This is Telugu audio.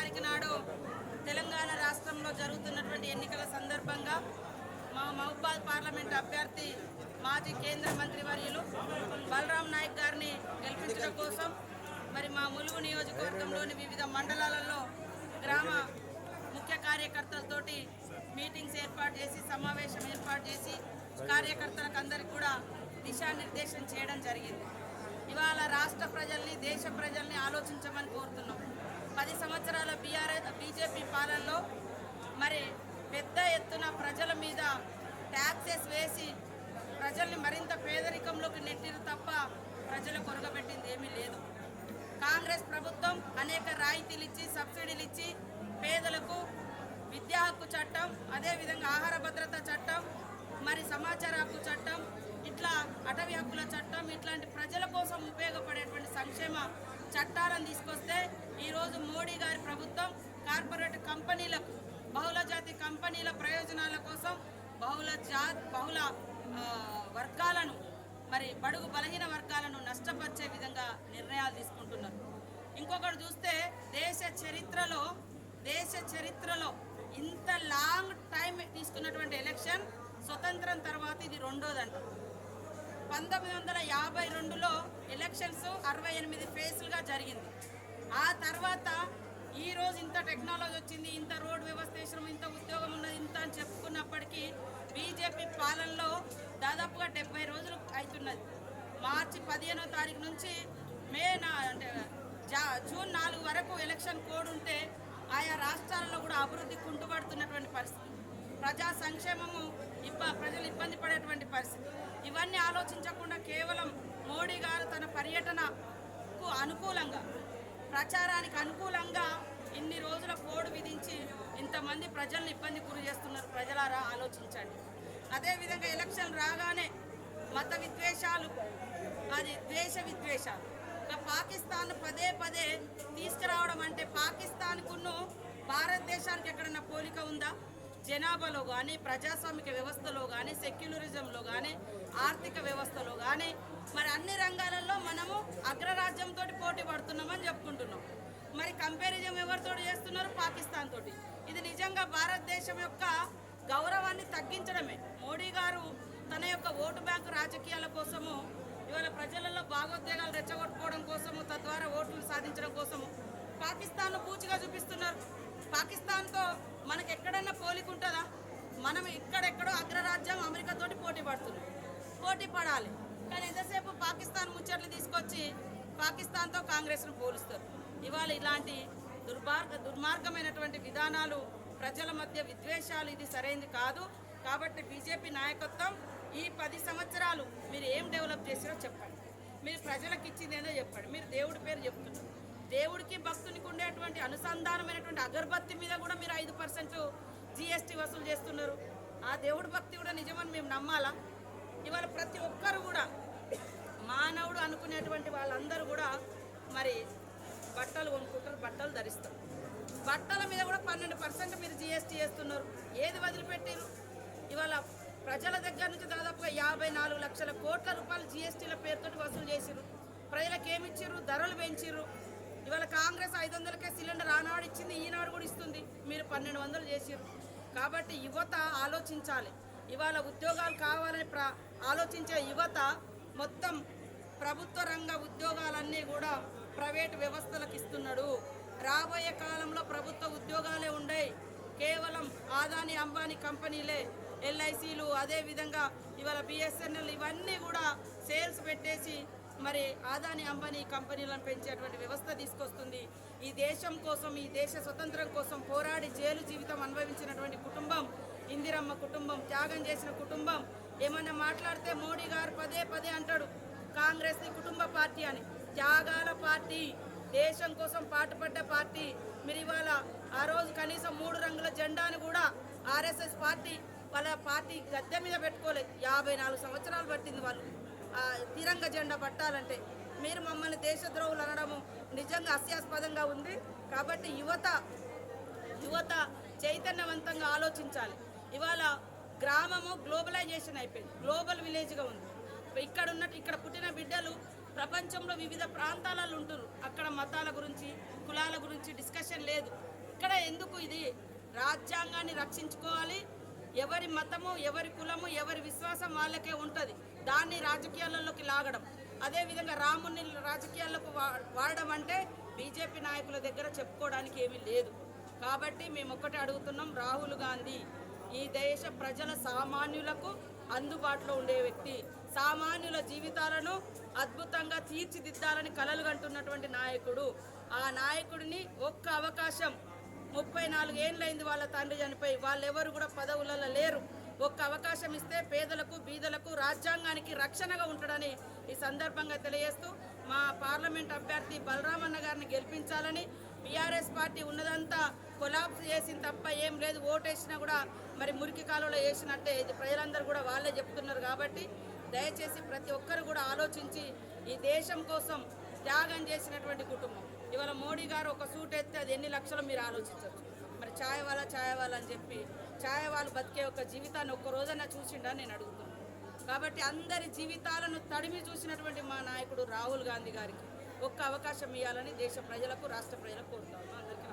తారీఖు నాడు తెలంగాణ రాష్ట్రంలో జరుగుతున్నటువంటి ఎన్నికల సందర్భంగా మా మహబాద్ పార్లమెంట్ అభ్యర్థి మాజీ కేంద్ర మంత్రి వర్యులు బలరాం నాయక్ గారిని గెలిపించడం కోసం మరి మా ములుగు నియోజకవర్గంలోని వివిధ మండలాలలో గ్రామ ముఖ్య కార్యకర్తలతోటి మీటింగ్స్ ఏర్పాటు చేసి సమావేశం ఏర్పాటు చేసి కార్యకర్తలకు అందరికి కూడా దిశానిర్దేశం చేయడం జరిగింది. ఇవాళ రాష్ట్ర ప్రజల్ని దేశ ప్రజల్ని ఆలోచించమని కోరుతున్నాం. పది సంవత్సరాల బీఆర్ఎస్ బీజేపీ పాలనలో మరి పెద్ద ఎత్తున ప్రజల మీద ట్యాక్సెస్ వేసి ప్రజల్ని మరింత పేదరికంలోకి నెట్టిరు తప్ప ప్రజలు కొరగబెట్టింది ఏమీ లేదు. కాంగ్రెస్ ప్రభుత్వం అనేక రాయితీలు ఇచ్చి సబ్సిడీలు ఇచ్చి పేదలకు విద్యా హక్కు చట్టం అదేవిధంగా ఆహార భద్రత చట్టం మరి సమాచార హక్కు చట్టం ఇట్లా అటవీ హక్కుల చట్టం ఇట్లాంటి ప్రజల కోసం ఉపయోగపడేటువంటి సంక్షేమ చట్టాలను తీసుకొస్తే ఈరోజు మోడీ గారి ప్రభుత్వం కార్పొరేట్ కంపెనీలకు బహుళ జాతి కంపెనీల ప్రయోజనాల కోసం బహుళ జా బహుళ వర్గాలను మరి బడుగు బలహీన వర్గాలను నష్టపరిచే విధంగా నిర్ణయాలు తీసుకుంటున్నారు. ఇంకొకటి చూస్తే దేశ చరిత్రలో దేశ చరిత్రలో ఇంత లాంగ్ టైం తీసుకున్నటువంటి ఎలక్షన్ స్వతంత్రం తర్వాత ఇది రెండోదంట. పంతొమ్మిది వందల యాభై రెండులో ఎలక్షన్స్ అరవై ఎనిమిది ఫేజ్లుగా జరిగింది. ఆ తర్వాత ఈరోజు ఇంత టెక్నాలజీ వచ్చింది ఇంత రోడ్ వ్యవస్థ వేసినాం ఇంత ఉద్యోగం ఉన్నది ఇంత అని చెప్పుకున్నప్పటికీ బీజేపీ పాలనలో దాదాపుగా డెబ్బై రోజులు అవుతున్నది. మార్చి పదిహేనో తారీఖు నుంచి మే నా అంటే జా జూన్ నాలుగు వరకు ఎలక్షన్ కోడ్ ఉంటే ఆయా రాష్ట్రాలలో కూడా అభివృద్ధి కుంటుపడుతున్నటువంటి పరిస్థితి. ప్రజా సంక్షేమము ఇబ్బ ప్రజలు ఇబ్బంది పడేటువంటి పరిస్థితి. ఇవన్నీ ఆలోచించకుండా కేవలం మోడీ గారు తన పర్యటనకు అనుకూలంగా ప్రచారానికి అనుకూలంగా ఇన్ని రోజుల కోడ్ విధించి ఇంతమంది ప్రజల్ని ఇబ్బంది గురి చేస్తున్నారు ప్రజలారా ఆలోచించండి. అదేవిధంగా ఎలక్షన్ రాగానే మత విద్వేషాలు అది ద్వేష విద్వేషాలు. ఇక పాకిస్తాన్ పదే పదే తీసుకురావడం అంటే పాకిస్తాన్కును భారతదేశానికి ఎక్కడన్నా పోలిక ఉందా? జనాభాలో కానీ ప్రజాస్వామిక వ్యవస్థలో కానీ సెక్యులరిజంలో కానీ ఆర్థిక వ్యవస్థలో కానీ మరి అన్ని రంగాలలో మనము అగ్రరాజ్యంతో పోటీ పడుతున్నామని చెప్పుకుంటున్నాం. మరి కంపారిజం ఎవరితో చేస్తున్నారు? పాకిస్తాన్ తోటి. ఇది నిజంగా భారతదేశం యొక్క గౌరవాన్ని తగ్గించడమే. మోడీ గారు తన యొక్క ఓటు బ్యాంకు రాజకీయాల కోసము ఇవాళ ప్రజలలో భాగోద్వేగాలు రెచ్చగొట్టుకోవడం కోసము తద్వారా ఓట్లు సాధించడం కోసము పాకిస్తాన్ను పూచిగా చూపిస్తున్నారు. పాకిస్తాన్తో మనకు ఎక్కడన్నా పోలిక ఉంటుందా మనం ఇక్కడెక్కడో అగ్రరాజ్యం అమెరికాతోటి పోటీ పడుతున్నాం. పోటీ పడాలి. కానీ ఎంతసేపు పాకిస్తాన్ ముచ్చట్లు తీసుకొచ్చి పాకిస్తాన్తో కాంగ్రెస్ను పోలుస్తారు? ఇవాళ ఇలాంటి దుర్మార్గ దుర్మార్గమైనటువంటి విధానాలు ప్రజల మధ్య విద్వేషాలు ఇది సరైనది కాదు. కాబట్టి బీజేపీ నాయకత్వం ఈ పది సంవత్సరాలు మీరు ఏం డెవలప్ చేసారో చెప్పండి. మీరు ప్రజలకు ఇచ్చింది ఏదో చెప్పండి. మీరు దేవుడి పేరు చెప్తున్నారు. దేవుడికి భక్తునికి ఉండేటువంటి అనుసంధానమైనటువంటి అగరబత్తి మీద కూడా మీరు ఐదు పర్సెంట్ జిఎస్టీ వసూలు చేస్తున్నారు. ఆ దేవుడి భక్తి కూడా నిజమని మేము నమ్మాలా? ఇవాళ ప్రతి ఒక్కరు కూడా మానవుడు అనుకునేటువంటి వాళ్ళందరూ కూడా మరి బట్టలు కొనుక్కుంటారు బట్టలు ధరిస్తారు. బట్టల మీద కూడా పన్నెండు పర్సెంట్ మీరు జిఎస్టీ చేస్తున్నారు. ఏది వదిలిపెట్టారు? ఇవాళ ప్రజల దగ్గర నుంచి దాదాపుగా యాభై నాలుగు లక్షల కోట్ల రూపాయలు జిఎస్టీల పేరుతో వసూలు చేసిరు ప్రజలకు ఏమి ఇచ్చిర్రు? ధరలు పెంచిర్రు. ఇవాళ కాంగ్రెస్ ఐదు వందలకే సిలిండర్ ఆనాడు ఇచ్చింది ఈనాడు కూడా ఇస్తుంది. మీరు పన్నెండు వందలు చేసారు కాబట్టి యువత ఆలోచించాలి. ఇవాళ ఉద్యోగాలు కావాలని ప్ర ఆలోచించే యువత మొత్తం ప్రభుత్వ రంగ ఉద్యోగాలన్నీ కూడా ప్రైవేట్ వ్యవస్థలకు ఇస్తున్నాడు. రాబోయే కాలంలో ప్రభుత్వ ఉద్యోగాలే ఉండయి. కేవలం ఆదాని అంబానీ కంపెనీలే ఎల్ఐసీలు అదేవిధంగా ఇవాళ బిఎస్ఎన్ఎల్ ఇవన్నీ కూడా సేల్స్ పెట్టేసి మరి ఆదాని అంబానీ కంపెనీలను పెంచేటువంటి వ్యవస్థ తీసుకొస్తుంది. ఈ దేశం కోసం ఈ దేశ స్వతంత్రం కోసం పోరాడి జైలు జీవితం అనుభవించినటువంటి కుటుంబం ఇందిరమ్మ కుటుంబం త్యాగం చేసిన కుటుంబం. ఏమన్నా మాట్లాడితే మోడీ గారు పదే పదే అంటాడు కాంగ్రెస్ కుటుంబ పార్టీ అని. త్యాగాల పార్టీ దేశం కోసం పాటుపడ్డ పార్టీ. మీరు ఇవాళ ఆ రోజు కనీసం మూడు రంగుల జెండాను కూడా ఆర్ఎస్ఎస్ పార్టీ వాళ్ళ పార్టీ గద్దె మీద పెట్టుకోలేదు. యాభై నాలుగు సంవత్సరాలు పట్టింది వాళ్ళు. తిరంగ జెండా పట్టాలంటే మీరు మమ్మల్ని దేశద్రోహులు అనడము నిజంగా హాస్యాస్పదంగా ఉంది. కాబట్టి యువత యువత చైతన్యవంతంగా ఆలోచించాలి. ఇవాళ గ్రామము గ్లోబలైజేషన్ అయిపోయింది. గ్లోబల్ విలేజ్గా ఉంది. ఇక్కడ ఉన్నట్టు ఇక్కడ పుట్టిన బిడ్డలు ప్రపంచంలో వివిధ ప్రాంతాలలో ఉంటారు. అక్కడ మతాల గురించి కులాల గురించి డిస్కషన్ లేదు. ఇక్కడ ఎందుకు ఇది? రాజ్యాంగాన్ని రక్షించుకోవాలి. ఎవరి మతము ఎవరి కులము ఎవరి విశ్వాసం వాళ్ళకే ఉంటుంది. దాన్ని రాజకీయాలలోకి లాగడం. అదేవిధంగా రాముని రాజకీయాలకు వా- వాడడం అంటే బీజేపీ నాయకుల దగ్గర చెప్పుకోవడానికి ఏమీ లేదు. కాబట్టి మేము ఒక్కటే అడుగుతున్నాం రాహుల్ గాంధీ ఈ దేశ ప్రజల సామాన్యులకు అందుబాటులో ఉండే వ్యక్తి. సామాన్యుల జీవితాలను అద్భుతంగా తీర్చిదిద్దాలని కలలు కంటున్నటువంటి నాయకుడు. ఆ నాయకుడిని ఒక్క అవకాశం ముప్పై నాలుగు ఏళ్ళైంది వాళ్ళ తండ్రి చనిపోయి. వాళ్ళెవరు కూడా పదవులలో లేరు. ఒక్క అవకాశం ఇస్తే పేదలకు బీదలకు రాజ్యాంగానికి రక్షణగా ఉంటాడని ఈ సందర్భంగా తెలియజేస్తూ మా పార్లమెంట్ అభ్యర్థి బలరామన్న గారిని గెలిపించాలని బీఆర్ఎస్ పార్టీ ఉన్నదంతా కొలాప్స్ చేసింది తప్ప ఏం లేదు. ఓటేసినా కూడా మరి మురికి కాలంలో వేసినట్టే ఇది. ప్రజలందరూ కూడా వాళ్ళే చెప్తున్నారు కాబట్టి దయచేసి ప్రతి ఒక్కరు కూడా ఆలోచించి ఈ దేశం కోసం త్యాగం చేసినటువంటి కుటుంబం. ఇవాళ మోడీ గారు ఒక సూట్ ఎత్తే అది ఎన్ని లక్షలు మీరు ఆలోచించవచ్చు మరి ఛాయ్ వాళ్ళ ఛాయ్ వాళ్ళ అని చెప్పి ఛాయ్ వాళ్ళు బతికే ఒక జీవితాన్ని ఒక్క రోజైనా చూసిండా నేను అడుగుతున్నాను కాబట్టి అందరి జీవితాలను తడిమి చూసినటువంటి మా నాయకుడు రాహుల్ గాంధీ గారికి ఒక్క అవకాశం ఇవ్వాలని దేశ ప్రజలకు రాష్ట్ర ప్రజలకు కోరుతాను అందరికీ